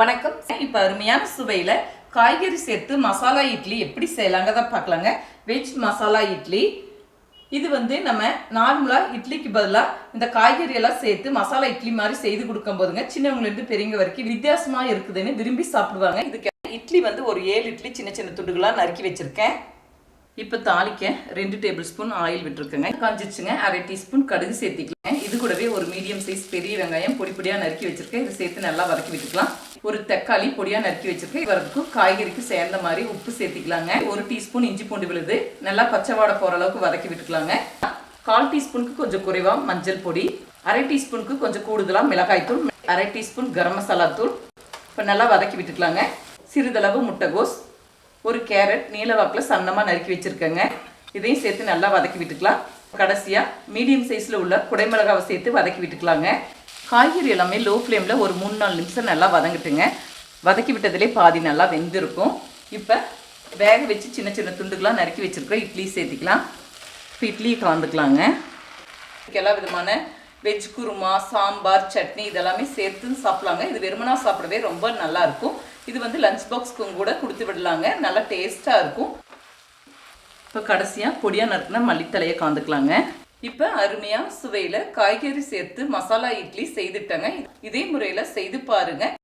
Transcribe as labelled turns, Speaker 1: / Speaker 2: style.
Speaker 1: வணக்கம். இப்போ அருமையான சுவையில் காய்கறி சேர்த்து மசாலா இட்லி எப்படி செய்யலாங்க தான் பார்க்கலாங்க. வெஜ் மசாலா இட்லி. இது வந்து நம்ம நார்மலாக இட்லிக்கு பதிலாக இந்த காய்கறி எல்லாம் சேர்த்து மசாலா இட்லி மாதிரி செய்து கொடுக்கும் போதுங்க சின்னவங்கலேருந்து பெரியவங்க வரைக்கும் வித்தியாசமாக இருக்குதுன்னு விரும்பி சாப்பிடுவாங்க. இதுக்கு இட்லி வந்து ஒரு ஏழு இட்லி சின்ன சின்ன துண்டுகளாக நறுக்கி வச்சுருக்கேன். இப்போ தாளிக்க ரெண்டு டேபிள் ஸ்பூன் ஆயில் விட்டுருக்கேங்க. காஞ்சிச்சுங்க. அரை டீஸ்பூன் கடுகு சேர்த்திக்கலாம் இது கூடவே ஒரு மீடியம் சைஸ் பெரிய வெங்காயம் பொடி பொடியாக நறுக்கி வச்சிருக்கேன். இதை சேர்த்து நல்லா வதக்கி விட்டுக்கலாம். ஒரு தக்காளி பொடியாக நறுக்கி வச்சிருக்கேன். வரதுக்கும் காய்கறிக்கு சேர்ந்த மாதிரி உப்பு சேர்த்திக்கலாங்க. ஒரு டீஸ்பூன் இஞ்சி பூண்டு விழுது. நல்லா பச்சை வாடை போகிற அளவுக்கு வதக்கி விட்டுக்கலாங்க. கால் டீஸ்பூனுக்கு கொஞ்சம் குறைவா மஞ்சள் பொடி. அரை டீஸ்பூனுக்கு கொஞ்சம் கூடுதலாக மிளகாய்த்தூள் அரை டீஸ்பூன் கரம் மசாலா தூள். இப்போ நல்லா வதக்கி விட்டுக்கலாங்க. சிறிதளவு முட்டைகோஸ். ஒரு கேரட் நீலவாக்கில் சன்னமாக நறுக்கி வச்சுருக்கேங்க. இதையும் சேர்த்து நல்லா வதக்கி விட்டுக்கலாம். கடைசியாக மீடியம் சைஸில் உள்ள குடைமிளகாவை சேர்த்து வதக்கி விட்டுக்கலாங்க. காய்கறி எல்லாமே லோ ஃப்ளேமில் ஒரு மூணு நாலு நிமிஷம் நல்லா வதங்கட்டுங்க. வதக்கி விட்டதுலே பாதி நல்லா வெந்திருக்கும். இப்போ வேக வச்சு சின்ன சின்ன துண்டுகளாக நறுக்கி வச்சுருக்கோம் இட்லி சேர்த்துக்கலாம். இப்போ இட்லியை கலந்துக்கலாங்க. எல்லா விதமான வெஜ் குருமா சாம்பார் சட்னி இதெல்லாமே சேர்த்து சாப்பிட்லாங்க. இது வெறுமனா சாப்பிடவே ரொம்ப நல்லாயிருக்கும் இது வந்து லஞ்ச் பாக்ஸ்க்கும் கூட கொடுத்து விடலாங்க. நல்லா டேஸ்ட்டாக இருக்கும். இப்போ கடைசியாக பொடியாக நறுக்குனா மல்லித்தலையை காந்துக்கலாங்க இப்போ அருமையாக சுவையில் காய்கறி சேர்த்து மசாலா இட்லி செய்துட்டேங்க. இதே முறையில் செய்து பாருங்கள்